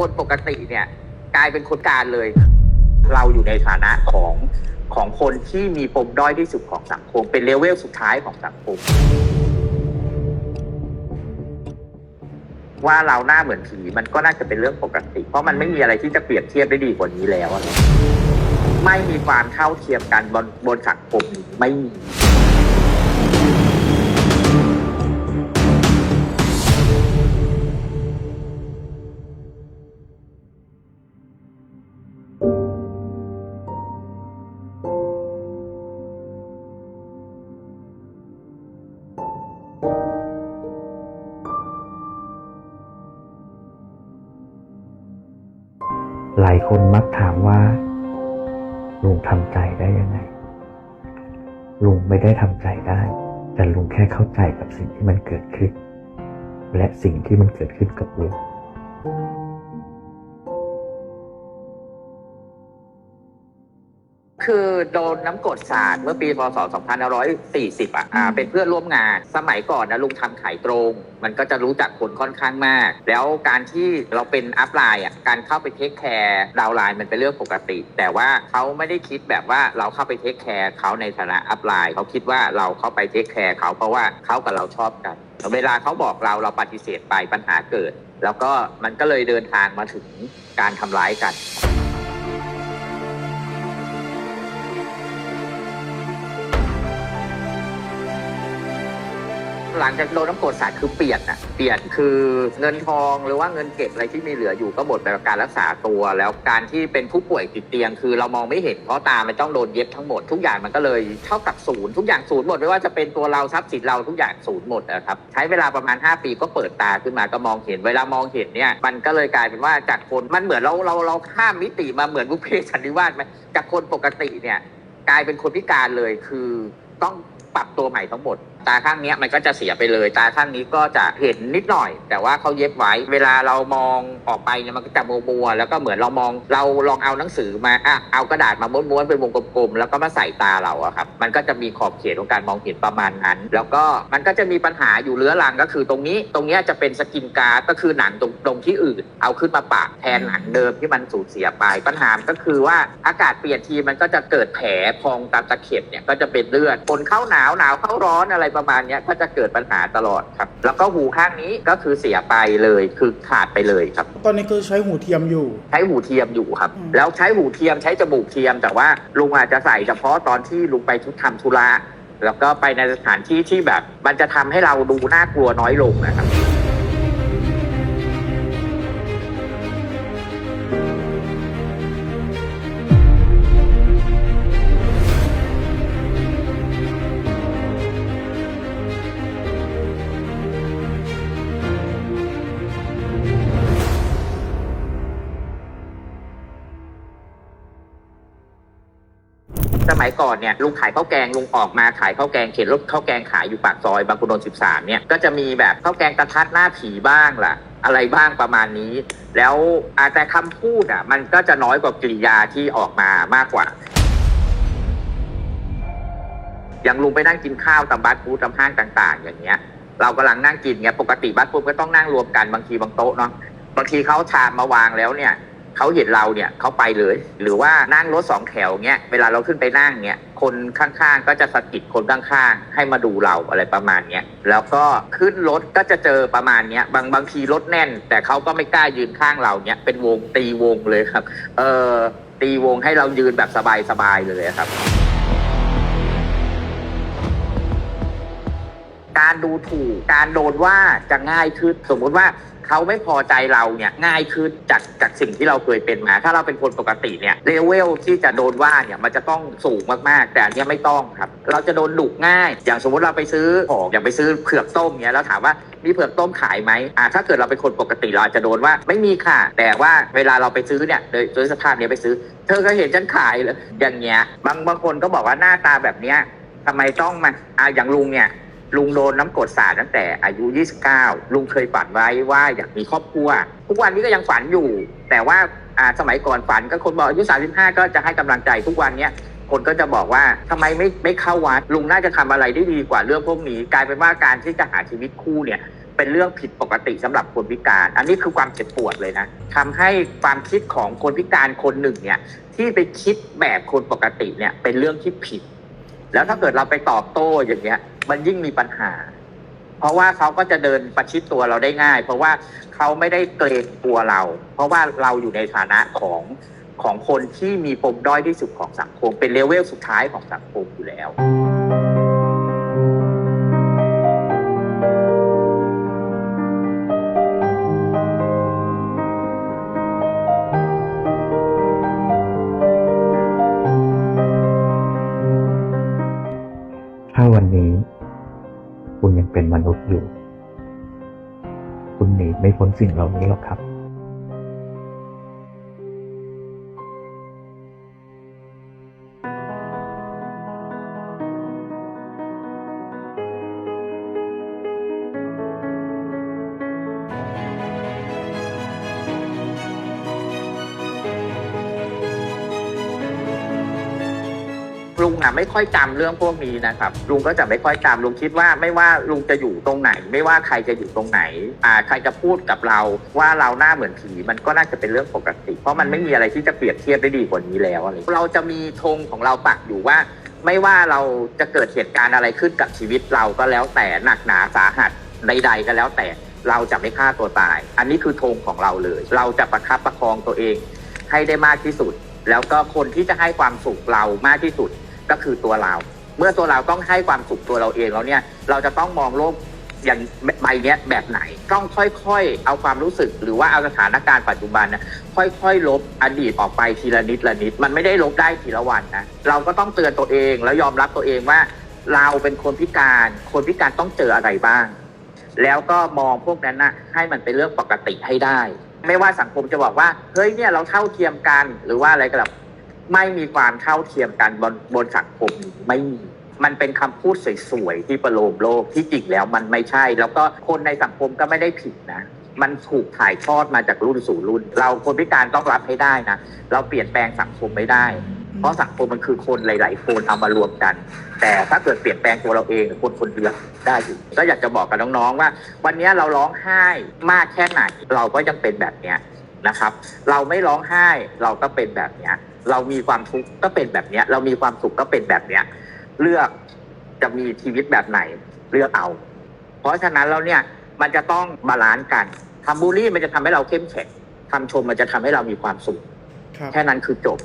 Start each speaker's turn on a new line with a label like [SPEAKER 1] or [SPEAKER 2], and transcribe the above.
[SPEAKER 1] คนปกติเนี่ย กลายเป็นคนการเลย เราอยู่ในฐานะของของคนที่มีปมด้อยที่สุดของสังคม เป็นเลเวลสุดท้ายของสังคม ว่าเราหน้าเหมือนผีมันก็น่าจะเป็นเรื่องปกติ เพราะมันไม่มีอะไรที่จะเปรียบเทียบได้ดีกว่านี้แล้ว ไม่มีความเท่าเทียมกันบนบนสังคมนี้ไม่มี
[SPEAKER 2] คนมักถามว่า ลุงทำใจได้ยังไง ลุงไม่ได้ทำใจได้ แต่ลุงแค่เข้าใจกับสิ่งที่มันเกิดขึ้น และสิ่งที่มันเกิดขึ้นกับลุง
[SPEAKER 1] คือโดนน้ำกรดสาดเมื่อปีพศ 2540 อะอ่าเป็นเพื่อนร่วมงาน สมัยก่อนนะลุงทำขายตรง มันก็จะรู้จักคนค่อนข้างมาก แล้วการที่เราเป็นอัพไลน์อะ การเข้าไปเทคแคร์ดาวน์ไลน์มันเป็นเรื่องปกติ แต่ว่าเขาไม่ได้คิดแบบว่าเราเข้าไปเทคแคร์เขาในฐานะอัพไลน์เขาคิดว่าเราเข้าไปเทคแคร์เขาเพราะว่าเขากับเราชอบกัน เวลาเขาบอกเราเราปฏิเสธไปปัญหาเกิด แล้วก็มันก็เลยเดินทางมาถึงการทำร้ายกัน หลังจากโดนน้ำกรดสาดคือเปลี่ยนอะเปลี่ยนคือเงินทองหรือว่าเงินเก็บอะไรที่มีเหลืออยู่ก็หมดไปกับการรักษาตัว แล้วการที่เป็นผู้ป่วยติดเตียง คือเรามองไม่เห็นเพราะตามันต้องโดนเย็บทั้งหมดทุกอย่างมันก็เลยเท่ากับศูนย์ทุกอย่างศูนย์หมดไม่ว่าจะเป็นตัวเราทรัพย์สินเราทุกอย่างศูนย์หมดนะครับใช้เวลาประมาณ 5 ปีก็เปิดตาขึ้นมาก็มองเห็น เวลามองเห็นเนี่ยมันก็เลยกลายเป็นว่าจากคนมันเหมือนเราเราเราข้ามมิติมาเหมือนบุพเพสันนิวาสไหมจากคนปกติเนี่ยกลายเป็นคนพิการเลยคือต้องปรับตัวใหม่ทั้งหมด ตาข้างนี้มันก็จะเสียไปเลย ตาข้างนี้ก็จะเห็นนิดหน่อย แต่ว่าเขาเย็บไว้ เวลาเรามองออกไปเนี่ยมันก็จะมัวๆแล้วก็เหมือนเรามองเราลองเอาหนังสือมาอะเอากระดาษมาม้วนๆเป็นวงกลมๆแล้วก็มาใส่ตาเราอะครับมันก็จะมีขอบเขตของการมองเห็นประมาณนั้น แล้วก็มันก็จะมีปัญหาอยู่เรื้อรังก็คือตรงนี้ตรงนี้จะเป็นสกินการ์ดก็คือหนังตรงตรงที่อื่น เอาขึ้นมาปะแทนหนังเดิมที่มันสูญเสียไปปัญหาก็คือว่าอากาศเปลี่ยนทีมันก็จะเกิดแผลพองตามตะเข็บเนี่ยก็จะเป็นเลือดคนเข้าหนาวหนาวเข้าร้อนอะไรประมาณเนี้ยก็จะเกิดปัญหาตลอดครับ แล้วก็หูข้างนี้ก็คือเสียไปเลยคือขาดไปเลยครับ
[SPEAKER 3] ตอนนี้คือใช้หูเทียมอยู่
[SPEAKER 1] ใช้หูเทียมอยู่ครับ
[SPEAKER 3] อืม
[SPEAKER 1] แล้วใช้หูเทียมใช้จมูกเทียม แต่ว่าลุงอาจจะใส่เฉพาะตอนที่ลุงไปทุกทำธุระแล้วก็ไปในสถานที่ที่แบบ มันจะทำให้เราดูน่ากลัวน้อยลงนะครับ สมัยก่อนเนี่ยลุงขายข้าวแกงลุงออกมาขายข้าวแกงเข็นรถข้าวแกงขายอยู่ปากซอยบางขุนนท์13เนี่ยก็จะมีแบบข้าวแกงตะทัดหน้าผีบ้างล่ะ อะไรบ้างประมาณนี้ แล้วอาแต่คำพูดอะมันก็จะน้อยกว่ากริยาที่ออกมามากกว่า อย่างลุงไปนั่งกินข้าวตามบัสฟูดตามห้างต่าง ๆ อย่างเงี้ย เรากำลังนั่งกินเงี้ยปกติบัสฟูดก็ต้องนั่งรวมกันบางทีบางโต๊ะเนาะบางทีเขาชามมาวางแล้วเนี่ย เขาเห็นเราเนี่ยเขาไปเลย หรือว่านั่งรถสองแถวเงี้ยเวลาเราขึ้นไปนั่งเนี่ยคนข้างๆก็จะสะกิดคนข้างๆให้มาดูเราอะไรประมาณเนี้ยแล้วก็ขึ้นรถก็จะเจอประมาณเนี้ยบางบางทีรถแน่น แต่เขาก็ไม่กล้ายืนข้างเราเนี่ยเป็นวงตีวงเลยครับ เออตีวงให้เรายืนแบบสบายๆเลยครับการดูถูกการโดนว่าจะง่ายขึ้นสมมุติว่า เขาไม่พอใจเราเนี่ยง่ายขึ้นจากจากสิ่งที่เราเคยเป็นมา ถ้าเราเป็นคนปกติเนี่ยเลเวลที่จะโดนว่าเนี่ยมันจะต้องสูงมากๆ แต่อันเนี้ยไม่ต้องครับ เราจะโดนดุง่าย อย่างสมมติเราไปซื้อของอย่างไปซื้อเผือกต้มเนี่ยแล้วถามว่ามีเผือกต้มขายไหมอ่าถ้าเกิดเราเป็นคนปกติเราอาจจะโดนว่าไม่มีค่ะ แต่ว่าเวลาเราไปซื้อเนี่ยโดยโดยสภาพเนี้ยไปซื้อ เธอก็เห็นฉันขายเลยอย่างเงี้ยบางบางคนก็บอกว่าหน้าตาแบบเนี้ยทำไมต้องมาอ่าอย่างลุงเนี่ย ลุงโดนน้ำกรดสาดตั้งแต่อายุ 29 ลุงเคยฝันไว้ว่าอยากมีครอบครัว ทุกวันนี้ก็ยังฝันอยู่ แต่ว่าอ่าสมัยก่อนฝันก็คนบอกอายุ 35 ก็จะให้กำลังใจทุกวันเนี้ยคนก็จะบอกว่าทำไมไม่ไม่เข้าวัดลุงน่าจะทำอะไรได้ดีกว่าเรื่องพวกนี้ กลายเป็นว่าการที่จะหาชีวิตคู่เนี่ยเป็นเรื่องผิดปกติสำหรับคนพิการ อันนี้คือความเจ็บปวดเลยนะทำให้ความคิดของคนพิการคนหนึ่งเนี่ยที่ไปคิดแบบคนปกติเนี่ยเป็นเรื่องที่ผิด แล้วถ้าเกิดเราไปตอบโต้อย่างเงี้ย มันยิ่งมีปัญหา เพราะว่าเขาก็จะเดินประชิดตัวเราได้ง่าย เพราะว่าเขาไม่ได้เกรงกลัวเรา เพราะว่าเราอยู่ในฐานะของของคนที่มีปมด้อยที่สุดของสังคม เป็นเลเวลสุดท้ายของสังคมอยู่แล้ว
[SPEAKER 2] คุณยังเป็นมนุษย์อยู่ คุณหนีไม่พ้นสิ่งเหล่านี้หรอกครับ
[SPEAKER 1] อะไม่ค่อยจำเรื่องพวกนี้นะครับ ลุงก็จะไม่ค่อยจำลุงคิดว่าไม่ว่าลุงจะอยู่ตรงไหน ไม่ว่าใครจะอยู่ตรงไหนอ่าใครจะพูดกับเราว่าเราหน้าเหมือนผีมันก็น่าจะเป็นเรื่องปกติ เพราะมันไม่มีอะไรที่จะเปรียบเทียบได้ดีกว่านี้แล้วอะไรเราจะมีธงของเราปักอยู่ว่า ไม่ว่าเราจะเกิดเหตุการณ์อะไรขึ้นกับชีวิตเราก็แล้วแต่หนักหนาสาหัสใด ๆ ก็แล้วแต่เราจะไม่ฆ่าตัวตาย อันนี้คือธงของเราเลย เราจะประคับประคองตัวเองให้ได้มากที่สุด แล้วก็คนที่จะให้ความสุขเรามากที่สุด ก็คือตัวเรา เมื่อตัวเราต้องให้ความสุขตัวเราเองแล้วเนี่ย เราจะต้องมองโลกอย่างใบเนี้ยแบบไหนต้องค่อยๆ เอาความรู้สึก หรือว่าเอาสถานการณ์ปัจจุบันนะค่อยๆ ลบอดีตออกไปทีละนิดละนิด มันไม่ได้ลบได้ทีละวันนะเราก็ต้องเตือนตัวเองแล้วยอมรับตัวเองว่า เราเป็นคนพิการ คนพิการต้องเจออะไรบ้าง แล้วก็มองพวกนั้นนะให้มันเป็นเรื่องปกติให้ได้ ไม่ว่าสังคมจะบอกว่าเฮ้ยเนี่ยเราเท่าเทียมกันหรือว่าอะไรก็แล้ว ไม่มีความเท่าเทียมกันบนบนสังคมนี้ไม่มีมันเป็นคำพูดสวยๆที่ประโลมโลกที่จริงแล้วมันไม่ใช่ แล้วก็คนในสังคมก็ไม่ได้ผิดนะมันถูกถ่ายทอดมาจากรุ่นสู่รุ่น เราคนพิการต้องรับให้ได้นะ เราเปลี่ยนแปลงสังคมไม่ได้ เพราะสังคมมันคือคนหลาย ๆ คนเอามารวมกัน แต่ถ้าเกิดเปลี่ยนแปลงตัวเราเองคนคนเดียวได้อยู่ก็อยากจะบอกกับน้องๆว่า วันนี้เราร้องไห้มากแค่ไหน เราก็ยังเป็นแบบเนี้ยนะครับ เราไม่ร้องไห้เราก็เป็นแบบเนี้ย เรามีความทุกข์ก็เป็นแบบเนี้ย เรามีความสุขก็เป็นแบบเนี้ย เลือกจะมีชีวิตแบบไหนเลือกเอา เพราะฉะนั้นเราเนี่ยมันจะต้องบาลานซ์กันทำบูลลี่มันจะทำให้เราเข้มแข็งทำชมมันจะทำให้เรามีความสุข
[SPEAKER 3] ครับ
[SPEAKER 1] แค่นั้นคือจบ